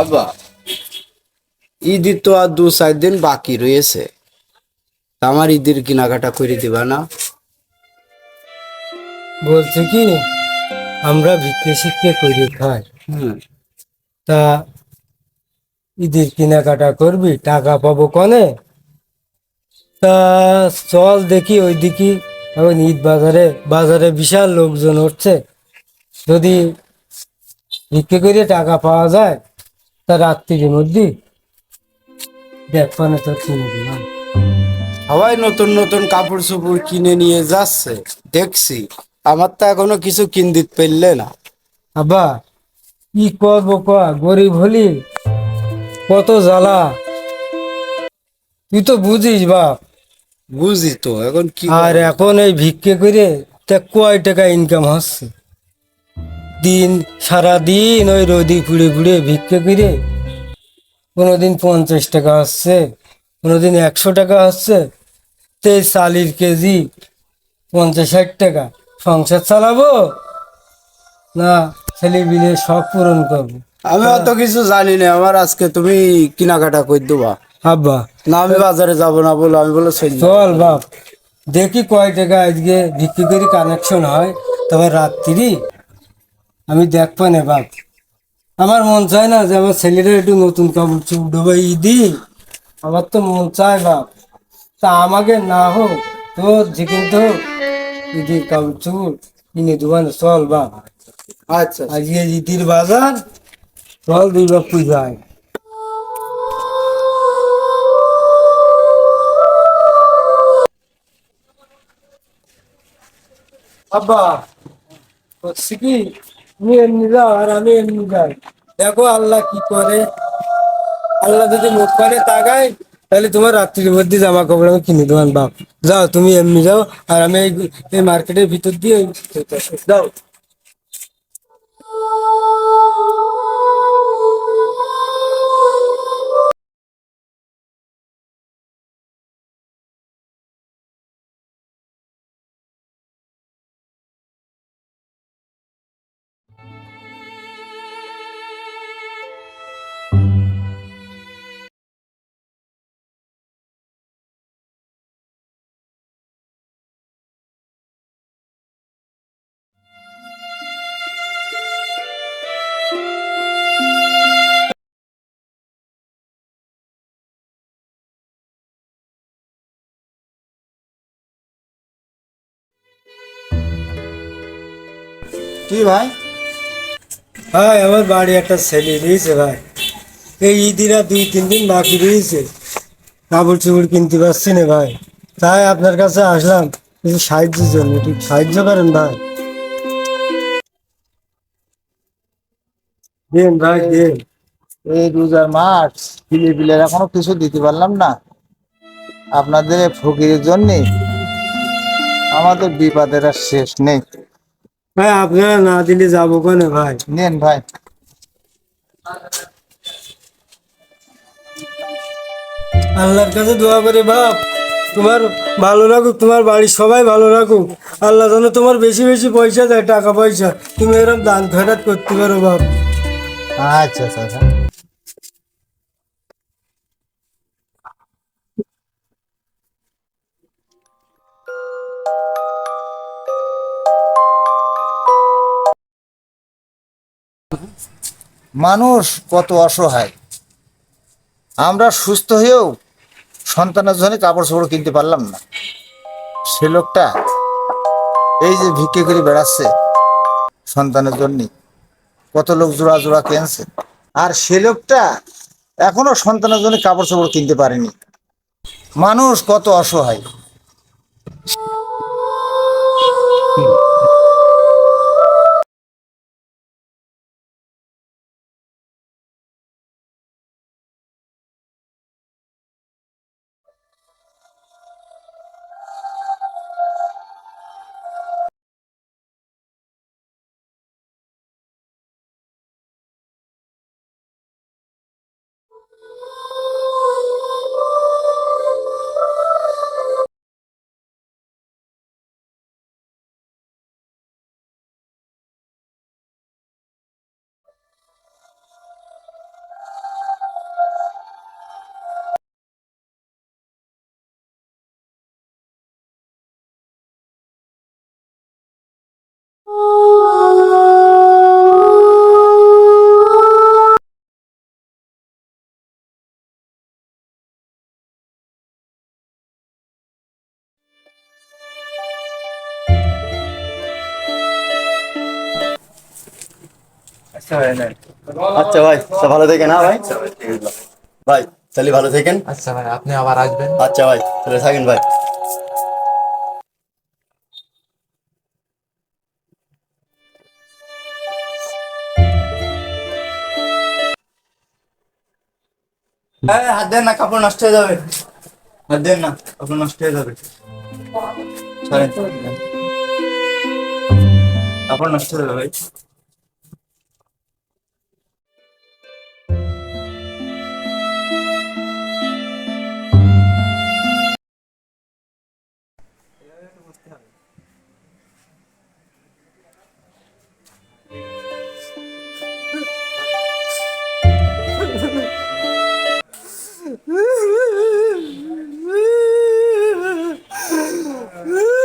আব্বা ঈদের তো আর দু চার দিন বাকি রয়েছে। আমার ঈদের কেনাকাটা করে দিবা না? বলছে কি আমরা ভিক্ষে শিক্ষে করে খাই। তা ঈদের কেনাকাটা করবি টাকা পাবো কনে? তা চল দেখি ওই দিকে এখন ঈদ বাজারে বাজারে বিশাল লোকজন উঠছে। যদি ভিক্ষে করে টাকা পাওয়া যায় তা রাত্রির মধ্যে দেখ তো কিনে দিলাম সবাই নতুন নতুন কাপড় চোপড় কিনে নিয়ে যাচ্ছে দেখছি। আমার তো এখনও কিছু কিনদিত পেললে না। আব্বা কি করব ক গরিব হলি কত জ্বালা। তুই তো বুঝিস বাপ। বুঝি তো এখন কি আর এখন এই ভিক্ষে করে তা কয় টাকা ইনকাম হচ্ছে? দিন সারা দিন ওই রোদি পুড়ে পুড়ে ভিক্ষে করে কোনোদিন পঞ্চাশ টাকা হচ্ছে কোনোদিন একশো টাকা হচ্ছে তেল চালির কেজি পঞ্চাশ ষাট টাকা। সংসার চালাবো না ছেলে বিলে সব পূরণ করব? আমি অত কিছু জানি না আমার আজকে তুমি কেনাকাটা করে দেবা। আব্বা। না আমি বাজারে যাব না বলে আমি বলে চল চল বাপ দেখি কয় টাকা আজকে বিক্রি করি কানেকশন হয় তবে রাত্রি আমি দেখব না বাপ। আমার মন চায় না যে আমার ছেলেরা একটু নতুন কাপড় চোপড় ডুবাই দিই আমার তো মন চায় বাপ। তা আমাকে না হোক তোর যেখান তো ঈদের কাপড় চোপড় কিনে দেবো না চল বাপ। আচ্ছা। আজকে ঈদের বাজার চল দুর্গা পূজায়। আব্বা করছি কি? তুমি এমনি যাও আর আমি এমনি যাই। দেখো আল্লাহ কি করে। আল্লাহ যদি মুখ করে তাকায়, তাহলে তোমার রাত্রির মধ্যে জামা কাপড় আমি কিনে দেবেন বাপ। যাও, তুমি এমনি যাও আর আমি এই- মার্কেটের ভিতর দিয়ে যাও। কি ভাই? ভাই আমার বাড়ি একটা ছেলে দিয়েছে ভাই। এই ঈদিরা দুই তিন দিন বাকি রয়েছে। কাপড় চোপড় কিনতে পারছি না ভাই। তাই আপনার কাছে আসলাম। কিছু সাহায্যের জন্য একটু সাহায্য করেন ভাই। দেন ভাই দেন। এই রোজার মাস পিলে পিলের এখনও কিছু দিতে পারলাম না। আপনাদের ফকিরের জন্য আমাদের বিপদের আর শেষ নেই। ভাই আপনারা না দিলে যাব কেনে ভাই? নেন ভাই। আল্লাহর কাছে দোয়া করে বাপ তোমার ভালো রাখুক তোমার বাড়ির সবাই ভালো রাখুক। আল্লাহ যেন তোমার বেশি বেশি পয়সা দেয় টাকা পয়সা। তুমি এরকম দান খয়রাত করতে পারো বাপ। আচ্ছা আচ্ছা মানুষ কত অসহায়। আমরা সুস্থ হয়েও সন্তানের জন্য কাপড় চোপড় কিনতে পারলাম না। সে লোকটা এই যে ভিক্ষে করে বেড়াচ্ছে সন্তানের জন্য, কত লোক জোড়া জোড়া কিনছে। আর সে লোকটা এখনও সন্তানের জন্য কাপড় চোপড় কিনতে পারেনি। মানুষ কত অসহায়। আচ্ছা ভাই তা ভালো থেকেন হ্যাঁ ভাই? ভাই তাহলে ভালো থেকেন। আচ্ছা ভাই আপনি আবার আসবেন। আচ্ছা ভাই তাহলে থাকেন ভাই। এই, হাত দেন না কাপড় নষ্ট হয়ে যাবে। হাত দেন না কাপড় নষ্ট হয়ে যাবে। ছাড়েন। কাপড় নষ্ট হয়ে যাবে। Woo!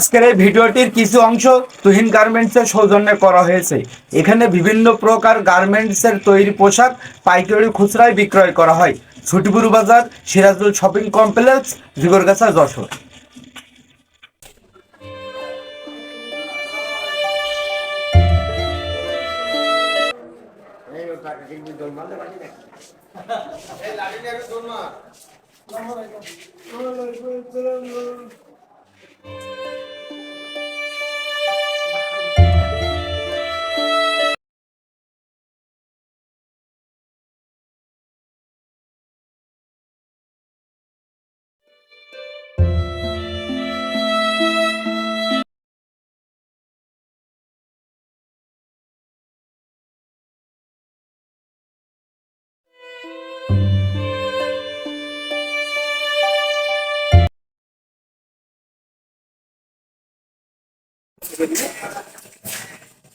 আজকের এই ভিডিওটির কিছু অংশ তুহিন গার্মেন্টসের সৌজন্যে করা হয়েছে। এখানে বিভিন্ন প্রকার গার্মেন্টসের তৈরি পোশাক, পাইকারি খুচরায় বিক্রয় করা হয়। Chhutipur Bazar, Sirajul shopping complex Jhikargacha Jessore.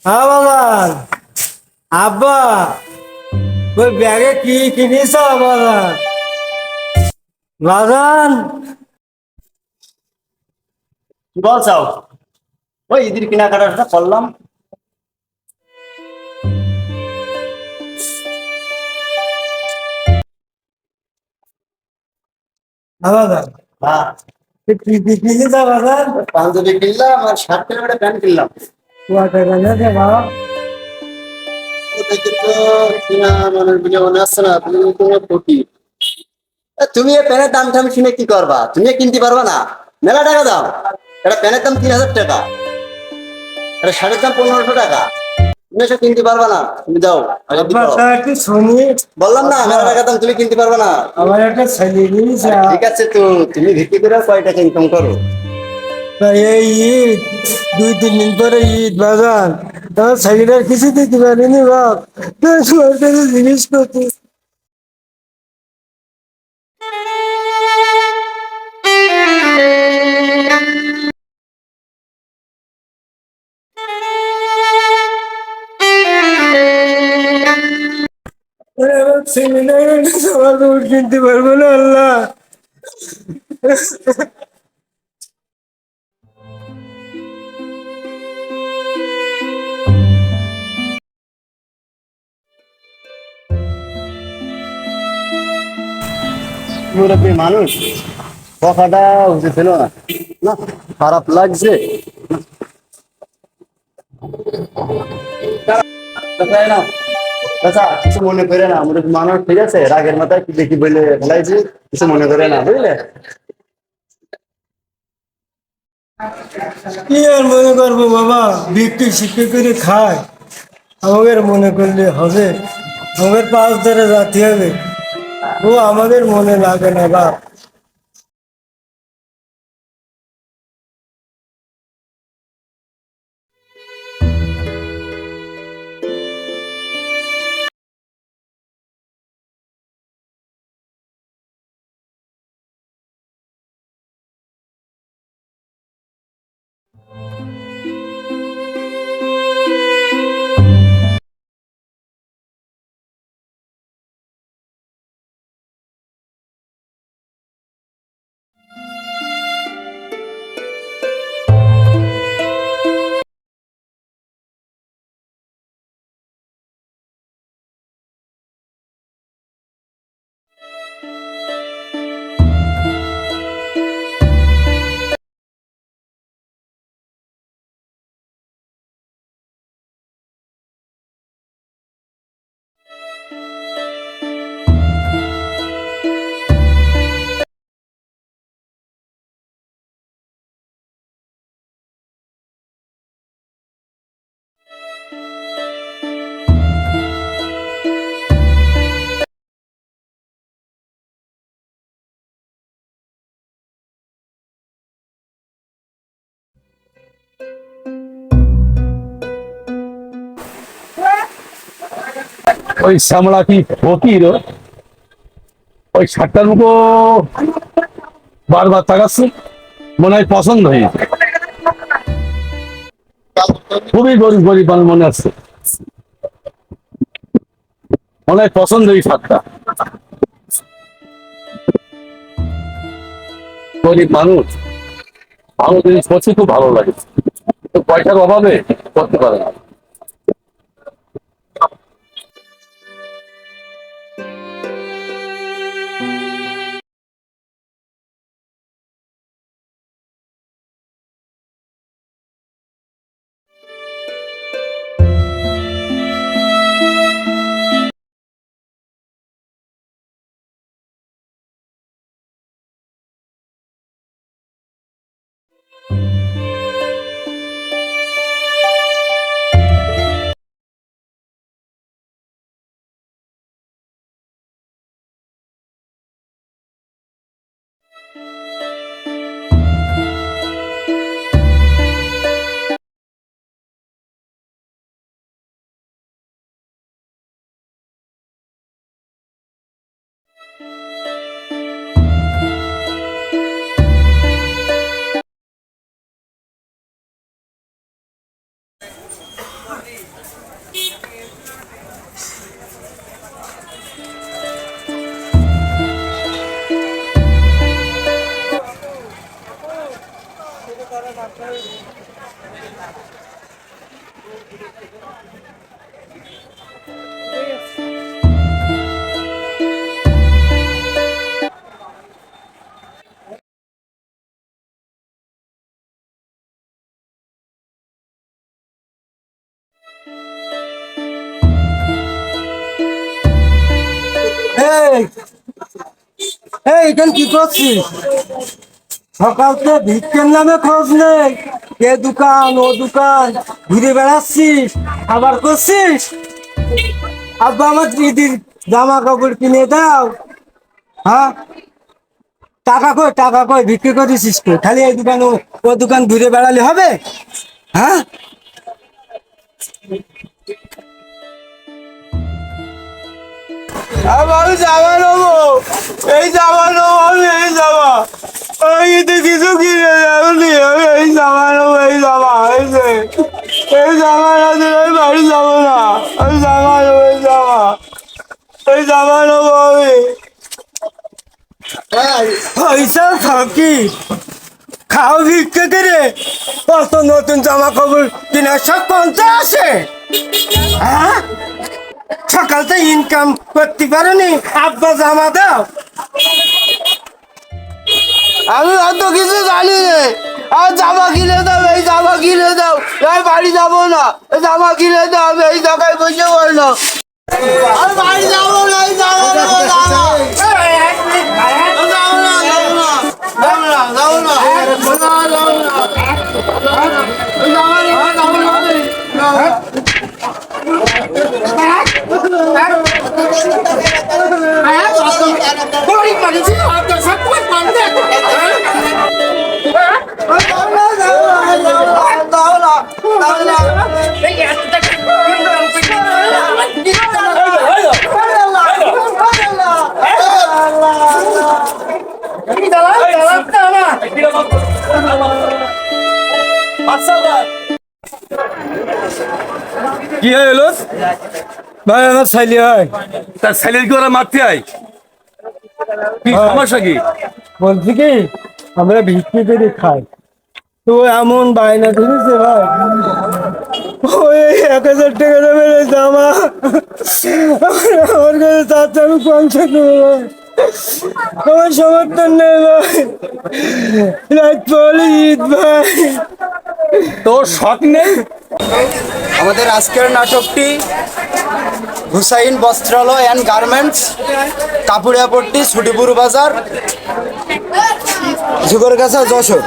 হ্যাঁ বাজান আব্বা ওই ব্যাগে কি কিনিস বাজান বাজান। কি বল ওই ঈদের কেনাকাটাটা করলাম বাজান। হ্যাঁ। কিনলাম তুমি প্যানের দাম টাম শুনে কি করবা? তুমি কিনতে পারবা না? মেলা টাকা দাও এটা প্যানের দাম তিন হাজার টাকা। এটা শার্টের দাম পনেরোশো টাকা। এসব কিনতে পারবা না। তুমি যাও বললাম না আমার টাকা তুমি কিনতে পারবা না। আমার একটা ছেলে ঠিক আছে তো তুমি ভিত্তি করে কয় টাকা ইনকাম করো? এই ঈদ দুই তিন দিন পরে ঈদ বাজার। আমার ছেলেটার কিছু দিতে পারিনি বাপ। জিনিস করতে কিনতে পারব না আল্লাহ মানুষ? কথাটা উচিত ছিল না। না খারাপ লাগছে। না। আচ্ছা কিছু মনে করে না, আমাদের মানুষ ঠিক আছে, রাগের মাথায় কি দেখি বলে কিছু মনে করে না, বুঝলে? কি আর মনে করব বাবা? বিক্রি শিক্ষা করে খায়। আমাদের মনে করলে হবে। আমাদের পাঁচ ধরে যাতে হবে। ও আমাদের মনে লাগে না বাপ। ওই শ্যামলা কি ফকির ওই শার্টটার মুখো বারবার তাকাচ্ছে, মনে হয় পছন্দ হয়েছে খুবই গরিব গরিব আমার মনে আছে। মনে হয় পছন্দ এই শার্টটা গরিব মানুষ, ভালো জিনিস করছে খুব ভালো লাগে। তো পয়সার অভাবে করতে পারে না। এই এই এখানে কি করছিস সকাল থেকে ভিক্ষের নামে খোঁজ নেই। এ দোকান, ও দোকান, ঘুরে বেড়াচ্ছিস, আবার করছিস? আব্বা, আমার দিদির জামা কাপড় কিনে দাও। হ্যাঁ? টাকা কই টাকা কই, বিক্রি করেছিস কই? খালি এই দোকান ও দোকান ঘুরে বেড়ালে হবে? হ্যাঁ? আমি জামা নেব। এই জামা নেব আমি এই জামা। আমি কিন্তু কিছু কিনে যাবনি আমি এই জামা নেব এই জামা এই এই জামা না দিলে আমি বাড়ি যাব না। আমি জামা নেব এই জামা। এই জামা নেব আমি। পয়সা থাকি খাও ভিক্ষে করে? কত নতুন জামা কাপড় কেনার সব পঞ্চা আসে হ্যাঁ? সকাল থেকে ইনকাম করতে পারোনি। আব্বা জামা দাও। আমি অত কিছু জানি রে আর জামা কিনে দাও এই জামা কিনে দাও। আমি বাড়ি যাব না। জামা কিনে দাও আমি এই জায়গায় বসে পড়ল আমি বাড়ি যাব না এই জামা যাব না। যাব না কি হলো? ভাই আমার ছেলে হয়। তার ছেলের কি ওরা মারতে হয়? কি হ্যাঁ। সমস্যা কি? বলছি কি আমরা ভিক্ষে করে খাই। তো এমন বায়না ধরেছে ভাই। ওই এক হাজার টাকা দেবে জামা। আমার কাছে পৌঁছে দেবো। ভাই আমার সমর্থন নেই রাত ঈদ ভাই। তোর শখ নেই? আমাদের আজকের নাটকটি হুসাইন বস্ত্রালয় অ্যান্ড গার্মেন্টস কাপুড়িয়াপট্টি ছুটিপুর বাজার যুগরগাছা যশোর।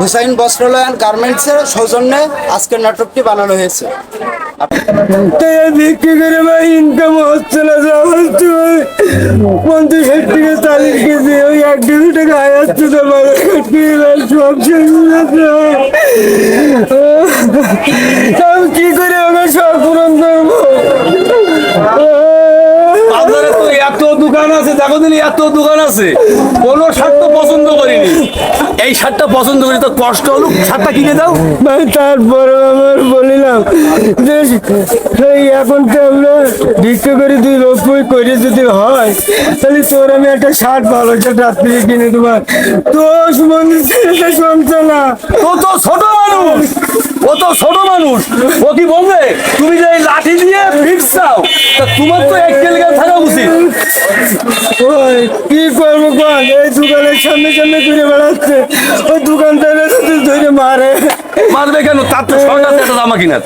হুসাইন বস্ত্রালয় অ্যান্ড গার্মেন্টসের সৌজন্যে আজকের নাটকটি বানানো হয়েছে। বিক্রি করে ভাই ইনকাম হচ্ছে না আমার ওই পঞ্চাশ ষাট টাকা চালিশ কেজি ওই এক দেড় টাকা আয় আসছে তো বারো সব শেষ হয়ে যাচ্ছে আমি কি করে আমার সব পূরণ দেখো দিন এত দোকান আছে। কোনো শার্টটা তো পছন্দ করিনি। এই শার্টটা পছন্দ করি তো কষ্ট হলো শার্টটা কিনে দাও। ভাই তারপরে আমার বলিলাম যে এই এখন তো আমরা ভিক্ষা করে দুই নব্বই করে যদি হয় তাহলে তোর আমি একটা শার্ট ভালো শার্ট রাত্রি কিনে দেবো। দোষ বন্ধু শুনছে না। ও তো ছোট মানুষ ও তো ছোট মানুষ। ও কি বলবে? তুমি যে লাঠি দিয়ে ফিক্স দাও তা তোমার তো এক কেলগাল থাকা উচিত। কি করব কোন এই দোকানের সামনে সামনে ঘুরে বেড়াচ্ছে। ওই দোকানদারে যদি ধরে মারে। মারবে কেন? তার তো সরকার একটা জামা কিনা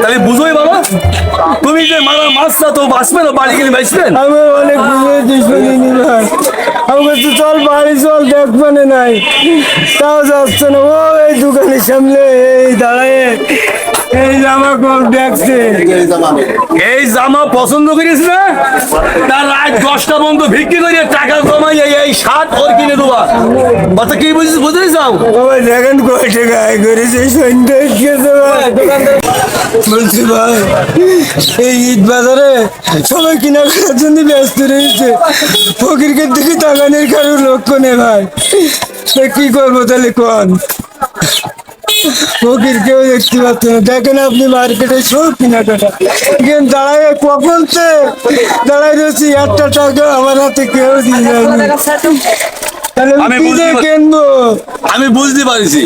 তাহলে বুঝোই বাবা। তুমি যে মারা মাছটা তো বাঁচবে না বাড়ি গেলে বাঁচবেন আমি অনেক বুঝেছি শুনিনি ভাই আমাকে তো চল বাড়ি চল দেখবানে নাই। তাও যাচ্ছে না। ও এই দোকানের সামনে এই দাঁড়ায়। এই জামা কম দেখছে। এই জামা পছন্দ করিস না? তার রাত দশটা পর্যন্ত বিক্রি করে টাকা জমাই এই- শার্ট ওর কিনে দেবা। বাচ্চা, কি বুঝিস বুঝতে চাও ওই দেখেন কয় টাকা আয় করেছে বলছি ভাই, এই ঈদ বাজারে সবাই কিনা করার জন্য ব্যস্ত রয়েছে। ফকিরকে দিকে তাকানোর কারোর লক্ষ্য নেই ভাই। কি করব তাহলে কোন? ফকির কেউ দেখতে পাচ্ছে না। দেখেন আপনি মার্কেটে সব কেনাকাটা। কিন্তু দাঁড়ায় কখন সে দাঁড়ায় রয়েছি একটা টাকা আমার হাতে কেউ দিয়ে যায়নি। তাহলে আমি বুঝতে দিয়ে কিনবো। আমি বুঝতে পারছি।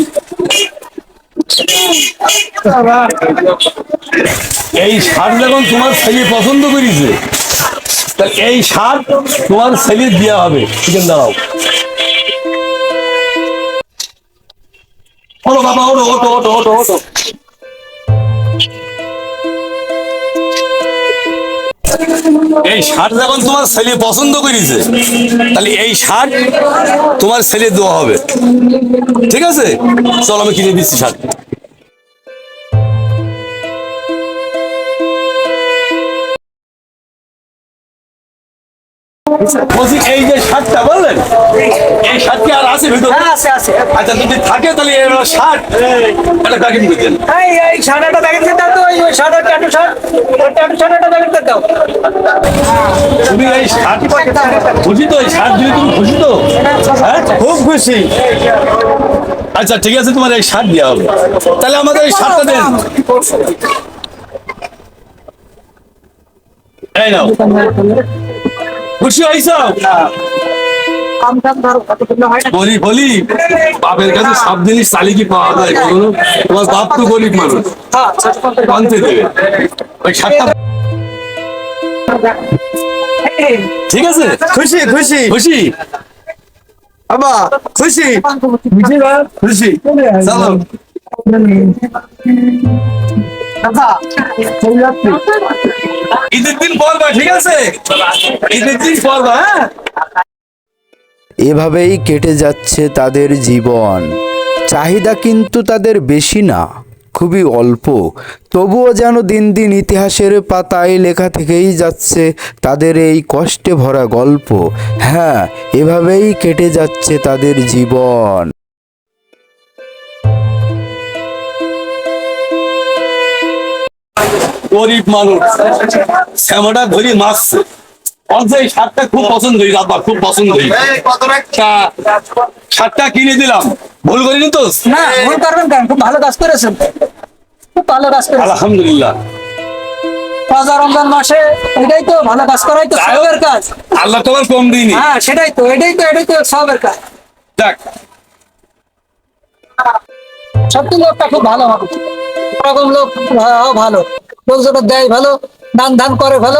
এই শার্ট যখন তোমার ছেলে পছন্দ করেছে এই শার্ট তোমার ছেলে দেওয়া হবে। চিকেন দাঁড়াও। ওটো বাবা ওটো ওটো ওটো ওটো ওটো এই শার্ট যখন তোমার ছেলে পছন্দ করেছে, তাহলে এই শার্ট তোমার ছেলে দেওয়া হবে। ঠিক আছে? চলো, আমি কিনে দিচ্ছি শার্ট। বলছি এই যে শার্টটা বললেন? এই শার্ট কি আর আছে ভিতরে? আছে আছে। আচ্ছা যদি থাকে তাহলে এই শার্ট দেন এই এই দাও তো ওই ওই সাদা ট্যাটু শার্ট। ট্যাটু শার্টটা প্যাকেট দাও। তুমি এই শার্ট খুশি তো? এই শার্ট দিলে তুমি খুশি তো? হ্যাঁ খুব খুশি। আচ্ছা ঠিক আছে তোমার এই শার্ট দেওয়া হবে। তাহলে আমাদের এই শার্টটা দেন। এই নাও। খুশি হয়েছ হয় বলি বলি বাপের কাছে সব জিনিস চালিকি পাওয়া যায় বলো। তোমার বাপ তো গরিব মানুষ। আনতে দেবে। ওই শার্টটা ঠিক আছে? খুশি খুশি। খুশি? আবা খুশি? খুশি। চলো। হ্যাঁ? এভাবেই কেটে যাচ্ছে তাদের জীবন। চাহিদা কিন্তু তাদের বেশি না, খুবই অল্প। তবুও যেন দিন দিন ইতিহাসের পাতায় লেখা থেকেই যাচ্ছে তাদের এই কষ্টে ভরা গল্প। হ্যাঁ এভাবেই কেটে যাচ্ছে তাদের জীবন। গরিব মানুষ। শ্যামাটা ধরি মারছে অর্ধে এই শার্টটা খুব পছন্দ হয়েছে আব্বা খুব পছন্দ হয়েছে। শার্টটা কিনে দিলাম। ভুল করিনি তো? না ভুল করবেন কেন? খুব ভালো কাজ করেছেন খুব ভালো কাজ করেছেন আলহামদুলিল্লাহ। রোজা রমজান মাসে এটাই তো ভালো কাজ করাই তো সবের কাজ। আল্লাহ তোমার কম দিইনি। হ্যাঁ সেটাই তো এটাই তো এটাই তো সবের কাজ। দেখ সত্যি লোকটা খুব ভালো হবে। এরকম লোক ভালো। লোক দেয় ভালো দান ধান করে ভালো।